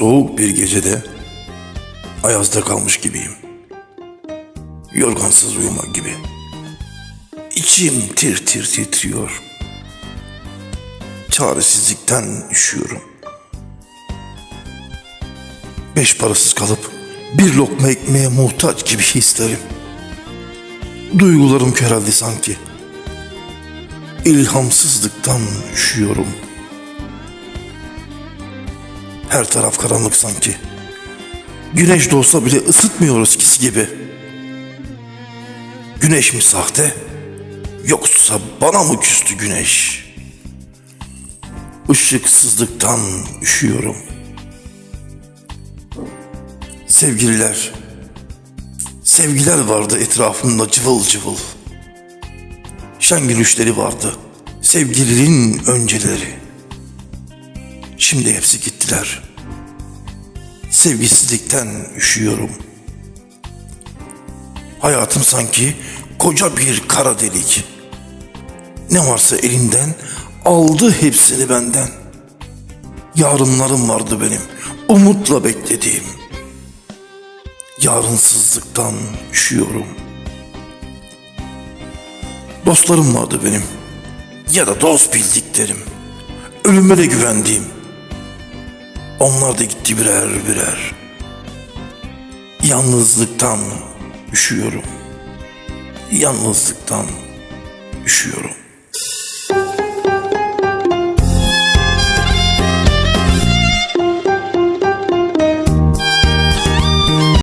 Soğuk bir gecede ayazda kalmış gibiyim. Yorgansız uyumak gibi. İçim tir tir titriyor. Çaresizlikten üşüyorum. Beş parasız kalıp bir lokma ekmeğe muhtaç gibi hislerim. Duygularım köreldi sanki. İlhamsızlıktan üşüyorum. Her taraf karanlık sanki. Güneş doğsa bile ısıtmıyor eskisi gibi. Güneş mi sahte? Yoksa bana mı küstü güneş? Işıksızlıktan üşüyorum. Sevgililer, sevgiler vardı etrafımda cıvıl cıvıl. Şen gülüşleri vardı, sevgilinin önceleri. Şimdi hepsi gittiler. Sevgisizlikten üşüyorum. Hayatım sanki koca bir kara delik. Ne varsa elinden aldı hepsini benden. Yarınlarım vardı benim, umutla beklediğim. Yarınsızlıktan üşüyorum. Dostlarım vardı benim, ya da dost bildiklerim. Ölüme de güvendiğim. Onlar da gitti birer birer. Yalnızlıktan üşüyorum. Yalnızlıktan üşüyorum.